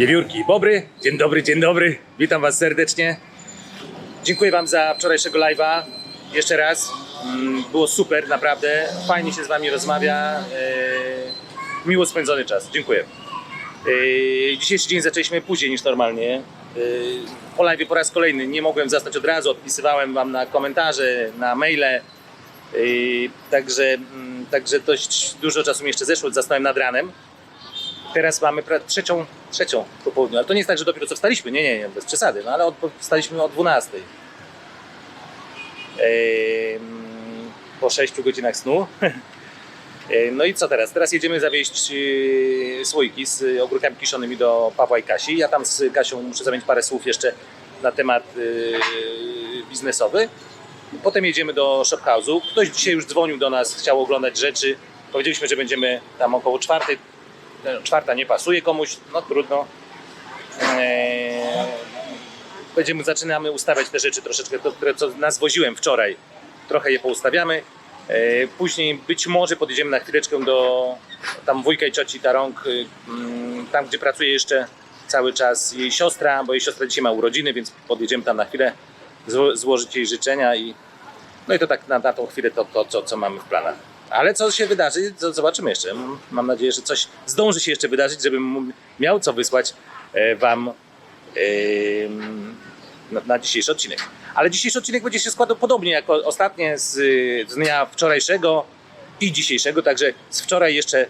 Wiewiórki, Bobry, dzień dobry, dzień dobry, witam Was serdecznie. Dziękuję Wam za wczorajszego live'a. Jeszcze raz, Mm, było super, naprawdę, fajnie się z Wami rozmawia, Yy, miło spędzony czas, dziękuję. Yy, Dzisiejszy dzień zaczęliśmy później niż normalnie. Yy, Po live po raz kolejny nie mogłem zastać od razu, odpisywałem Wam na komentarze, na maile. Także, mm, także dość dużo czasu mi jeszcze zeszło, zasnąłem nad ranem. Teraz mamy trzecią, trzecią po południu, ale to nie jest tak, że dopiero co wstaliśmy, nie, nie, nie, bez przesady, no ale od, wstaliśmy o 12. Ehm, po 6 godzinach snu. No i co teraz? Teraz jedziemy zawieźć yy, słoiki z y, ogórkami kiszonymi do Pawła i Kasi. Ja tam z Kasią muszę zamienić parę słów jeszcze na temat yy, biznesowy. Potem jedziemy do Shophouse'u. Ktoś dzisiaj już dzwonił do nas, chciał oglądać rzeczy. Powiedzieliśmy, że będziemy tam około czwartej. Czwarta nie pasuje komuś, no trudno. Eee, będziemy, zaczynamy ustawiać te rzeczy troszeczkę, to, które co nas woziłem wczoraj. Trochę je poustawiamy. Eee, później być może podjedziemy na chwileczkę do tam wujka i cioci Tarąg, y, mm, tam gdzie pracuje jeszcze cały czas jej siostra, bo jej siostra dzisiaj ma urodziny, więc podjedziemy tam na chwilę, zło, złożyć jej życzenia i no i to tak na, na tą chwilę to, to co, co mamy w planach. Ale co się wydarzy, to zobaczymy jeszcze. Mam nadzieję, że coś zdąży się jeszcze wydarzyć, żebym miał co wysłać e, Wam na, dzisiejszy odcinek. Ale dzisiejszy odcinek będzie się składał podobnie jak ostatnie z, z dnia wczorajszego i dzisiejszego, także z wczoraj jeszcze e,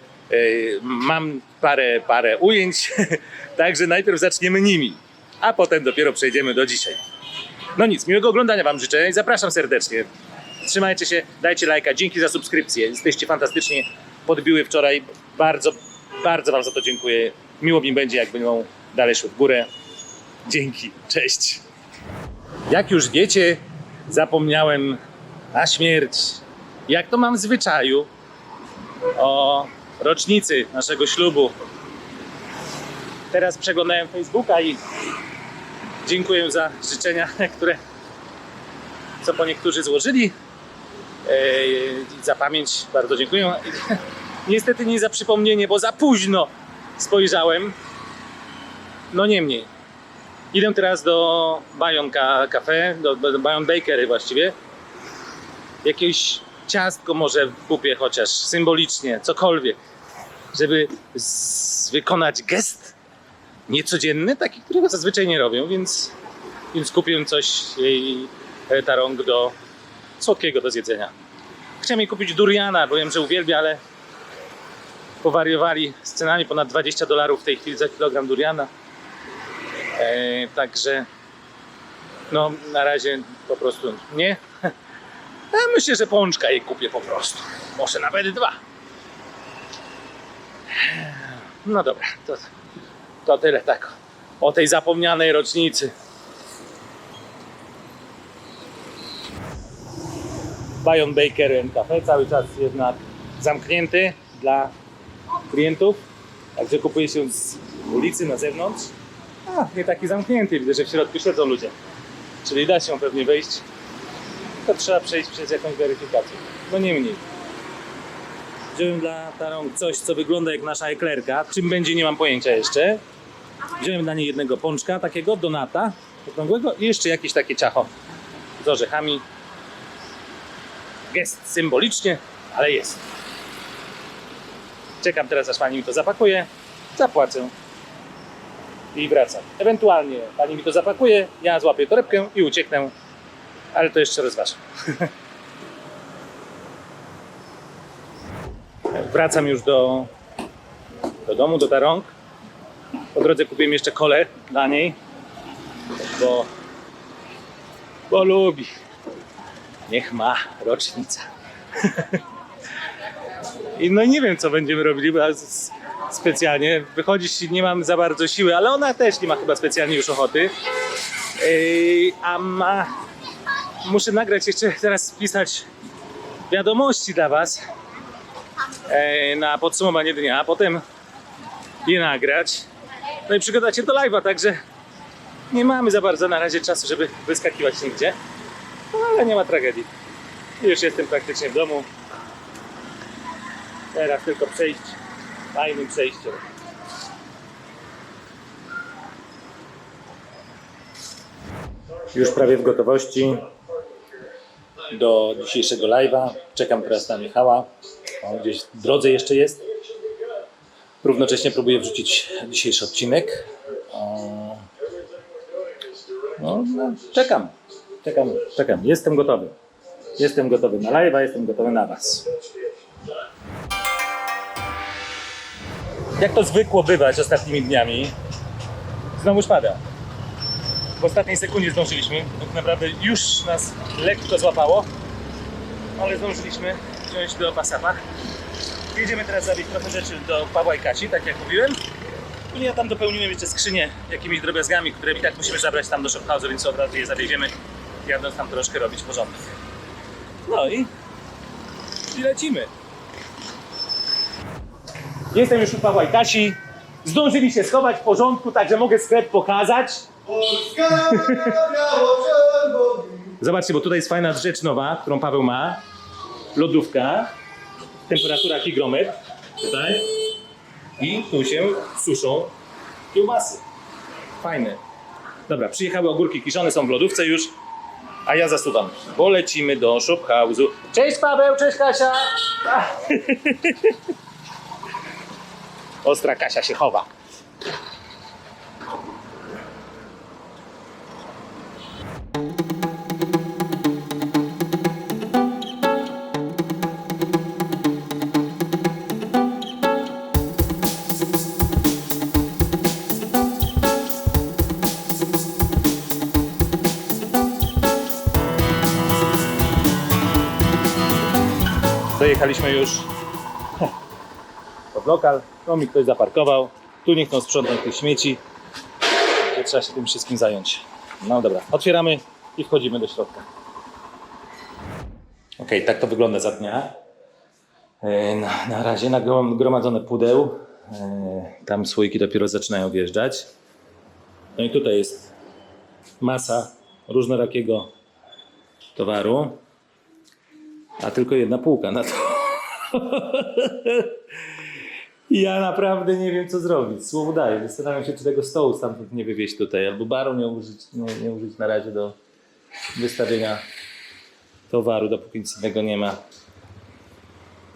mam parę, parę ujęć, także najpierw zaczniemy nimi, a potem dopiero przejdziemy do dzisiaj. No nic, miłego oglądania Wam życzę i zapraszam serdecznie. Trzymajcie się, dajcie lajka, dzięki za subskrypcję. Jesteście fantastycznie, podbiły wczoraj. Bardzo, bardzo Wam za to dziękuję. Miło mi będzie, jak będą dalej szły w górę. Dzięki, cześć. Jak już wiecie, zapomniałem na śmierć. Jak to mam w zwyczaju o rocznicy naszego ślubu. Teraz przeglądałem Facebooka i dziękuję za życzenia, które co po niektórzy złożyli. Za pamięć bardzo dziękuję. Niestety nie za przypomnienie, bo za późno spojrzałem. No niemniej. Idę teraz do Bayon Ca- Cafe, do, Bayon Bakery właściwie. Jakieś ciastko może kupię chociaż symbolicznie, cokolwiek, żeby wykonać gest niecodzienny, taki, którego zazwyczaj nie robią, więc, więc kupiłem coś jej e, tarąg do słodkiego do zjedzenia. Chciałem jej kupić duriana, bo wiem, że uwielbia, ale powariowali z cenami ponad 20 dolarów w tej chwili za kilogram duriana. E, także no na razie po prostu nie. A myślę, że pączka jej kupię po prostu. Może nawet dwa. No dobra, to, to tyle tak o tej zapomnianej rocznicy. Bayon Baker Cafe cały czas jednak zamknięty dla klientów. Także kupuje się z ulicy na zewnątrz. A, nie taki zamknięty, widzę, że w środku siedzą ludzie. Czyli da się pewnie wejść. To trzeba przejść przez jakąś weryfikację. No nie mniej. Wziąłem dla Tarą coś, co wygląda jak nasza eklerka. Czym będzie, nie mam pojęcia jeszcze. Wziąłem dla niej jednego pączka, takiego donata okrągłego i jeszcze jakieś takie ciacho z orzechami. Gest symbolicznie, ale jest. Czekam teraz, aż pani mi to zapakuje, zapłacę i wracam. Ewentualnie pani mi to zapakuje, ja złapię torebkę i ucieknę, ale to jeszcze rozważam. Wracam już do, do domu, do Tarąg. Po drodze kupiłem jeszcze kole dla niej, bo, bo lubi. Niech ma rocznica. I no nie wiem, co będziemy robili, bo specjalnie wychodzić nie mam za bardzo siły, ale ona też nie ma chyba specjalnie już ochoty. A ma... Muszę nagrać jeszcze teraz spisać wiadomości dla Was na podsumowanie dnia, a potem je nagrać. No i przygotować się do live'a, także nie mamy za bardzo na razie czasu, żeby wyskakiwać nigdzie. No, ale nie ma tragedii. Już jestem praktycznie w domu. Teraz tylko przejść fajnym przejściem. Już prawie w gotowości do dzisiejszego live'a. Czekam teraz na Michała. On gdzieś w drodze jeszcze jest. Równocześnie próbuję wrzucić dzisiejszy odcinek. No, no, czekam. Czekam, czekam. Jestem gotowy. Jestem gotowy na live'a, jestem gotowy na Was. Jak to zwykło bywać ostatnimi dniami, znowu pada. W ostatniej sekundzie zdążyliśmy. Tak naprawdę już nas lekko złapało, ale zdążyliśmy wziąć do pasapach. Jedziemy teraz zawieźć trochę rzeczy do Pawła i Kasi, tak jak mówiłem. I ja tam dopełniłem jeszcze skrzynię jakimiś drobiazgami, które i tak musimy zabrać tam do shophouse'u, więc od razu je zawieziemy, jadąc tam troszkę robić porządek. No i, i lecimy. Jestem już u Pawła i Kasi. Zdążyli się schować w porządku, także mogę sklep pokazać. Polska biało-czerwoni. Zobaczcie, bo tutaj jest fajna rzecz nowa, którą Paweł ma. Lodówka, temperatura hygrometr, tutaj. I tu się suszą kiełbasy. Fajne. Dobra, przyjechały ogórki kiszone, są w lodówce już, a ja zasuwam, bo lecimy do shophouse'u. Cześć Paweł, cześć Kasia! Ostra Kasia się chowa. Dojechaliśmy już pod lokal. Tu mi ktoś zaparkował. Tu niech chcą sprzątnąć tych śmieci. Że Trzeba się tym wszystkim zająć. No dobra, otwieramy i wchodzimy do środka. Ok, tak to wygląda za dnia. E, Na, na razie nagromadzone pudeł. E, Tam słoiki dopiero zaczynają wjeżdżać. No i tutaj jest masa różnorakiego towaru a tylko jedna półka na to. ja naprawdę nie wiem, co zrobić. Słowo daję. Zastanawiam się, czy tego stołu stamtąd nie wywieźć tutaj, albo baru nie użyć, nie, nie użyć na razie do wystawienia towaru, dopóki nic innego nie ma.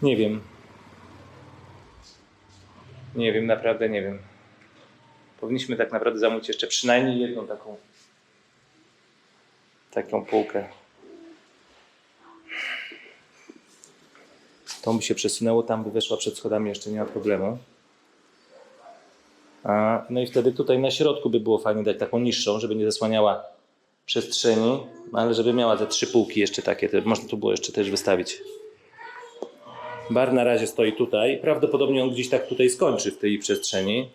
Nie wiem. Nie wiem, naprawdę nie wiem. Powinniśmy tak naprawdę zamówić jeszcze przynajmniej jedną taką taką półkę. To by się przesunęło, tam by weszła przed schodami, jeszcze nie ma problemu. A, no i wtedy tutaj na środku by było fajnie dać taką niższą, żeby nie zasłaniała przestrzeni, no ale żeby miała te trzy półki jeszcze takie, to można tu było jeszcze też wystawić. Bar na razie stoi tutaj, prawdopodobnie on gdzieś tak tutaj skończy w tej przestrzeni,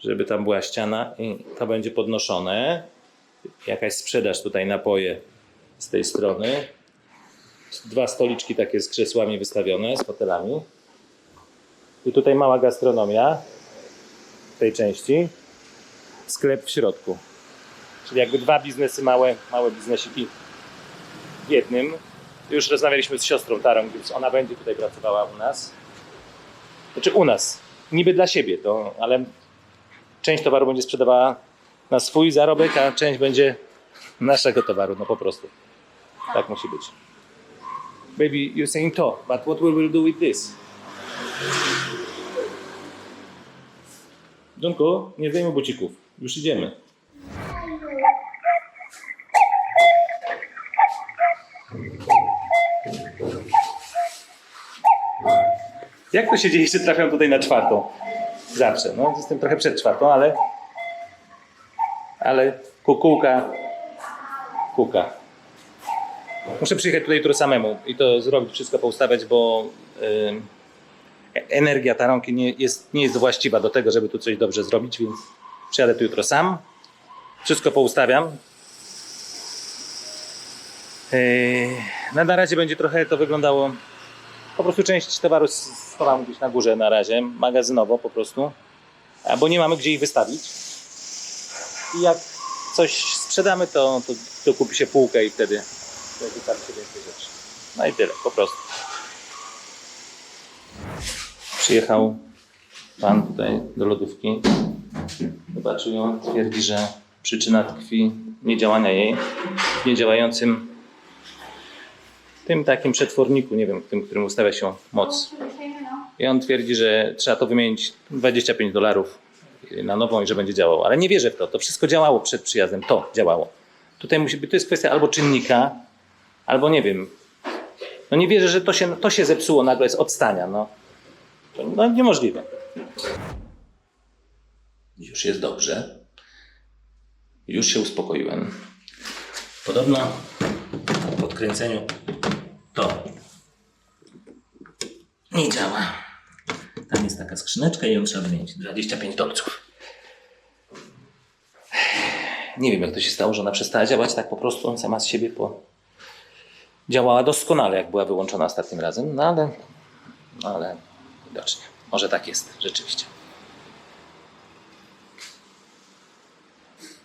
żeby tam była ściana i to będzie podnoszone. Jakaś sprzedaż tutaj napoje z tej strony dwa stoliczki takie z krzesłami wystawione, z fotelami. I tutaj mała gastronomia w tej części. Sklep w środku. Czyli jakby dwa biznesy małe, małe biznesiki w jednym. Już rozmawialiśmy z siostrą Tarą, więc ona będzie tutaj pracowała u nas. Znaczy u nas. Niby dla siebie, to, ale część towaru będzie sprzedawała na swój zarobek, a część będzie naszego towaru, no po prostu. Tak musi być. Baby, you're saying to, but what we will do with this? Johnko, nie zdejmuj bucików. Już idziemy. Jak to się dzieje, że trafiam tutaj na czwartą? Zawsze. No, jestem trochę przed czwartą, ale... Ale kukułka... Kuka. Muszę przyjechać tutaj jutro samemu i to zrobić, wszystko poustawiać, bo y, energia Taronki nie jest, nie jest właściwa do tego, żeby tu coś dobrze zrobić, więc przyjadę tu jutro sam. Wszystko poustawiam. Yy, no na razie będzie trochę to wyglądało. Po prostu część towaru schowam gdzieś na górze na razie, magazynowo po prostu. Albo nie mamy gdzie ich wystawić. I jak coś sprzedamy, to, to, to kupi się półkę i wtedy wtedy tam się więcej rzeczy. No i tyle, po prostu. Przyjechał pan tutaj do lodówki. Zobaczył ją, twierdzi, że Przyczyna tkwi niedziałania jej w niedziałającym tym takim przetworniku, nie wiem, tym, którym ustawia się moc. I on twierdzi, że trzeba to wymienić 25 dolarów na nową i że będzie działało. Ale nie wierzę w to. To wszystko działało przed przyjazdem. To działało. Tutaj musi być, to jest kwestia albo czynnika, albo nie wiem. No nie wierzę, że to się, to się zepsuło nagle z odstania. No, to, no niemożliwe. Już jest dobrze. Już się uspokoiłem. Podobno po odkręceniu to nie działa. Tam jest taka skrzyneczka i ją trzeba wymienić. 25 dolców. Nie wiem, jak to się stało, że ona przestała działać tak po prostu. On sama z siebie po... działała doskonale, jak była wyłączona ostatnim razem. No ale, no ale widocznie. Może tak jest, rzeczywiście.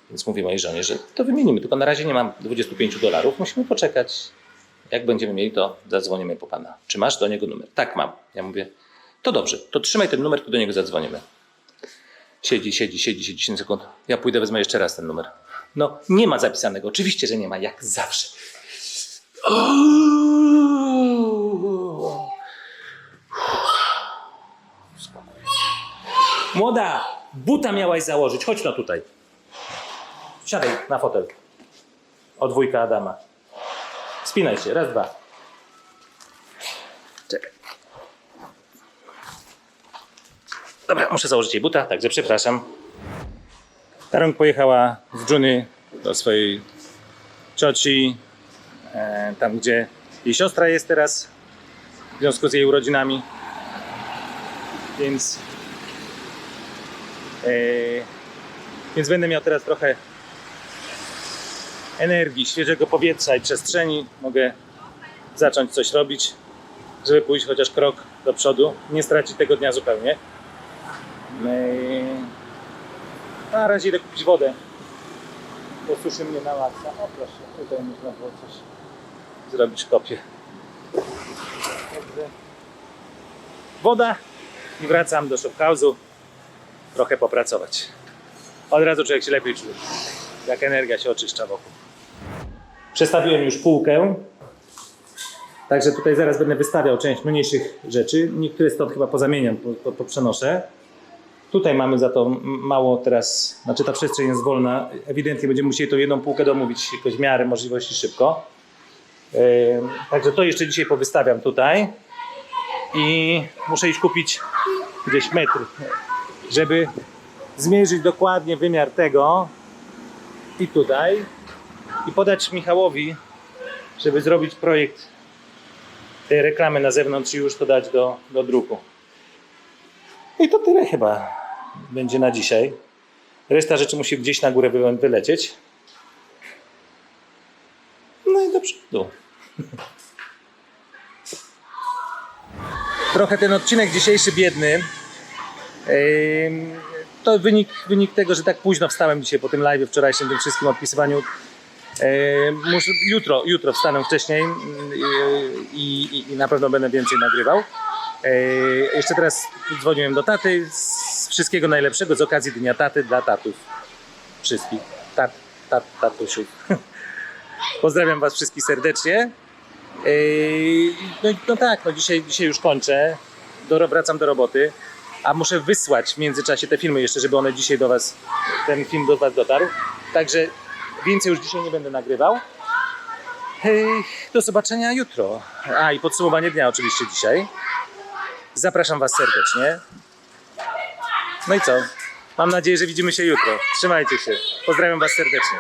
Więc mówię mojej żonie, że to wymienimy. Tylko na razie nie mam 25 dolarów. Musimy poczekać. Jak będziemy mieli, to zadzwonimy po pana. Czy masz do niego numer? Tak, mam. Ja mówię, to dobrze, to trzymaj ten numer, to do niego zadzwonimy. Siedzi, siedzi, siedzi, siedzi 10 sekund. Ja pójdę, wezmę jeszcze raz ten numer. No, nie ma zapisanego. Oczywiście, że nie ma, jak zawsze. Młoda, buta miałaś założyć. Chodź no tutaj. Siadaj na fotel. O dwójka Adama. Spinaj się, raz, dwa. Czekaj. Dobra, muszę założyć jej buta, także przepraszam. Tarąg pojechała z Juny do swojej cioci, tam gdzie jej siostra jest teraz, w związku z jej urodzinami. Więc, e, więc będę miał teraz trochę energii, świeżego powietrza i przestrzeni. Mogę zacząć coś robić, żeby pójść chociaż krok do przodu, nie stracić tego dnia zupełnie. Eee, Na razie idę kupić wodę. Posuszy mnie na maksa. O proszę, tutaj można było coś zrobić. Dobrze. Woda i wracam do shophouse'u trochę popracować. Od razu człowiek się lepiej czuje. Jak energia się oczyszcza wokół. Przestawiłem już półkę. Także tutaj zaraz będę wystawiał część mniejszych rzeczy. Niektóre stąd chyba pozamieniam, po, po, poprzenoszę. Tutaj mamy za to mało teraz, znaczy ta przestrzeń jest wolna. Ewidentnie będziemy musieli tą jedną półkę domówić jakoś w miarę możliwości szybko. Także to jeszcze dzisiaj powystawiam tutaj. I muszę iść kupić gdzieś metr, żeby zmierzyć dokładnie wymiar tego i tutaj i podać Michałowi, żeby zrobić projekt tej reklamy na zewnątrz i już to dać do, do druku. I to tyle chyba będzie na dzisiaj. Reszta rzeczy musi gdzieś na górę wy- wylecieć. Do przodu. Trochę ten odcinek dzisiejszy biedny. To wynik, wynik tego, że tak późno wstałem dzisiaj po tym live wczorajszym, tym wszystkim odpisywaniu. Muszę, jutro, jutro wstanę wcześniej i, i, i na pewno będę więcej nagrywał. Jeszcze teraz dzwoniłem do taty. Z wszystkiego najlepszego z okazji Dnia Taty dla tatów. Wszystkich. Tat, tat, tatusiów. Pozdrawiam Was wszystkich serdecznie. No, no tak, no dzisiaj, dzisiaj już kończę. Do, wracam do roboty. A muszę wysłać w międzyczasie te filmy jeszcze, żeby one dzisiaj do Was, ten film do Was dotarł. Także więcej już dzisiaj nie będę nagrywał. Do zobaczenia jutro. A i podsumowanie dnia oczywiście dzisiaj. Zapraszam Was serdecznie. No i co? Mam nadzieję, że widzimy się jutro. Trzymajcie się. Pozdrawiam Was serdecznie.